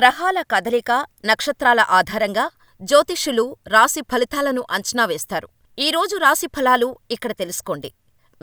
గ్రహాల కదలిక, నక్షత్రాల ఆధారంగా జ్యోతిష్యులు రాశి ఫలితాలను అంచనా వేస్తారు. ఈరోజు రాశి ఫలాలు ఇక్కడ తెలుసుకోండి.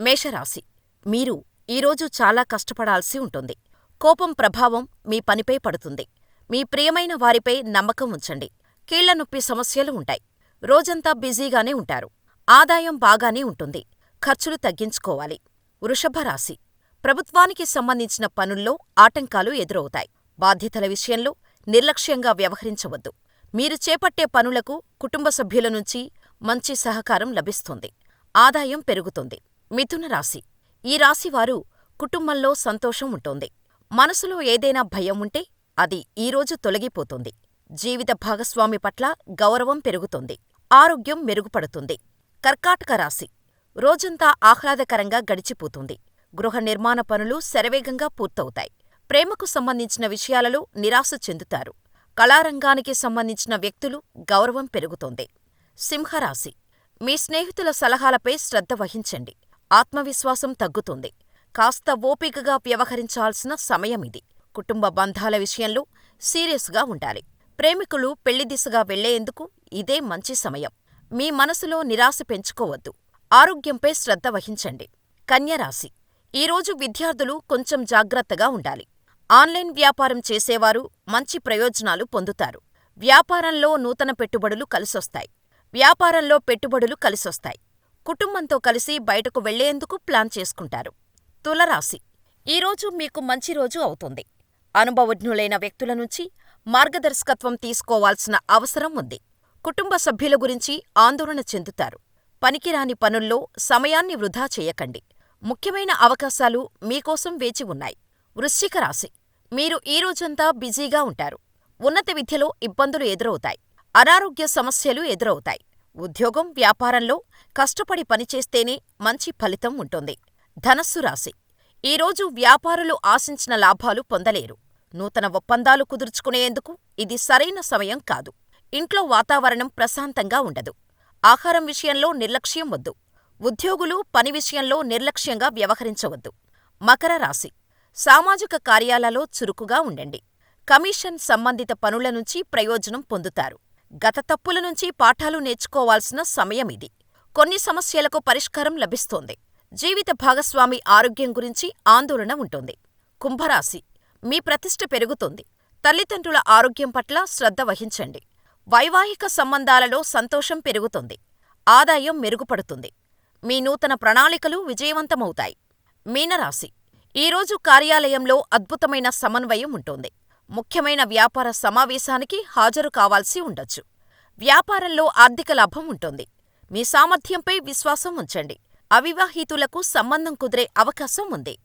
మేషరాశి మీరు ఈరోజు చాలా కష్టపడాల్సి ఉంటుంది. కోపం ప్రభావం మీ పనిపై పడుతుంది. మీ ప్రియమైన వారిపై నమ్మకం ఉంచండి. కీళ్ళ నొప్పి సమస్యలు ఉంటాయి. రోజంతా బిజీగానే ఉంటారు. ఆదాయం బాగానే ఉంటుంది. ఖర్చులు తగ్గించుకోవాలి. వృషభ రాశి ప్రభుత్వానికి సంబంధించిన పనుల్లో ఆటంకాలు ఎదురవుతాయి. బాధ్యతల విషయంలో నిర్లక్ష్యంగా వ్యవహరించవద్దు. మీరు చేపట్టే పనులకు కుటుంబ సభ్యుల నుంచి మంచి సహకారం లభిస్తుంది. ఆదాయం పెరుగుతుంది. మిథున రాశి ఈ రాశివారు కుటుంబంలో సంతోషం ఉంటుంది. మనసులో ఏదైనా భయం ఉంటే అది ఈరోజు తొలగిపోతుంది. జీవిత భాగస్వామి పట్ల గౌరవం పెరుగుతుంది. ఆరోగ్యం మెరుగుపడుతుంది. కర్కాటక రాశి రోజంతా ఆహ్లాదకరంగా గడిచిపోతుంది. గృహ నిర్మాణ పనులు శరవేగంగా పూర్తవుతాయి. ప్రేమకు సంబంధించిన విషయాలలో నిరాశ చెందుతారు. కళారంగానికి సంబంధించిన వ్యక్తులు గౌరవం పెరుగుతోంది సింహరాశి మీ స్నేహితుల సలహాలపై శ్రద్ధ వహించండి. ఆత్మవిశ్వాసం తగ్గుతుంది. కాస్త ఓపికగా వ్యవహరించాల్సిన సమయమిది. కుటుంబ బంధాల విషయంలో సీరియస్గా ఉండాలి. ప్రేమికులు పెళ్ళి దిశగా వెళ్ళేందుకు ఇదే మంచి సమయం. మీ మనసులో నిరాశ పెంచుకోవద్దు. ఆరోగ్యంపై శ్రద్ధ వహించండి. కన్యరాశి ఈరోజు విద్యార్థులు కొంచెం జాగ్రత్తగా ఉండాలి. ఆన్లైన్ వ్యాపారం చేసేవారు మంచి ప్రయోజనాలు పొందుతారు. వ్యాపారంలో నూతన పెట్టుబడులు కలిసొస్తాయి. వ్యాపారంలో పెట్టుబడులు కలిసొస్తాయి. కుటుంబంతో కలిసి బయటకు వెళ్ళేందుకు ప్లాన్ చేసుకుంటారు. తులరాశి ఈరోజు మీకు మంచి రోజు అవుతుంది. అనుభవజ్ఞులైన వ్యక్తుల నుంచి మార్గదర్శకత్వం తీసుకోవాల్సిన అవసరం ఉంది. కుటుంబ సభ్యుల గురించి ఆందోళన చెందుతారు. పనికిరాని పనుల్లో సమయాన్ని వృధా చేయకండి. ముఖ్యమైన అవకాశాలు మీకోసం వేచి ఉన్నాయి. వృశ్చిక రాశి మీరు ఈ రోజంతా బిజీగా ఉంటారు. ఉన్నత విద్యలో ఇబ్బందులు ఎదురవుతాయి. అనారోగ్య సమస్యలు ఎదురవుతాయి. ఉద్యోగం, వ్యాపారంలో కష్టపడి పనిచేస్తేనే మంచి ఫలితం ఉంటుంది. ధనస్సు రాశి ఈరోజు వ్యాపారులు ఆశించిన లాభాలు పొందలేరు. నూతన ఒప్పందాలు కుదుర్చుకునేందుకు ఇది సరైన సమయం కాదు. ఇంట్లో వాతావరణం ప్రశాంతంగా ఉండదు. ఆహారం విషయంలో నిర్లక్ష్యం వద్దు. ఉద్యోగులు పని విషయంలో నిర్లక్ష్యంగా వ్యవహరించవద్దు. మకర రాశి సామాజిక కార్యాలలో చురుకుగా ఉండండి. కమిషన్ సంబంధిత పనుల నుంచి ప్రయోజనం పొందుతారు. గత తప్పుల నుంచి పాఠాలు నేర్చుకోవాల్సిన సమయం ఇది కొన్ని సమస్యలకు పరిష్కారం లభిస్తోంది. జీవిత భాగస్వామి ఆరోగ్యం గురించి ఆందోళన ఉంటుంది. కుంభరాశి మీ ప్రతిష్ట పెరుగుతుంది. తల్లిదండ్రుల ఆరోగ్యం పట్ల శ్రద్ధ వహించండి. వైవాహిక సంబంధాలలో సంతోషం పెరుగుతుంది. ఆదాయం మెరుగుపడుతుంది. మీ నూతన ప్రణాళికలు విజయవంతమవుతాయి. మీనరాశి ఈరోజు కార్యాలయంలో అద్భుతమైన సమన్వయం ఉంటుంది. ముఖ్యమైన వ్యాపార సమావేశానికి హాజరు కావాల్సి ఉండొచ్చు. వ్యాపారంలో ఆర్థిక లాభం ఉంటుంది. మీ సామర్థ్యంపై విశ్వాసం ఉంచండి. అవివాహితులకు సంబంధం కుదిరే అవకాశం ఉంది.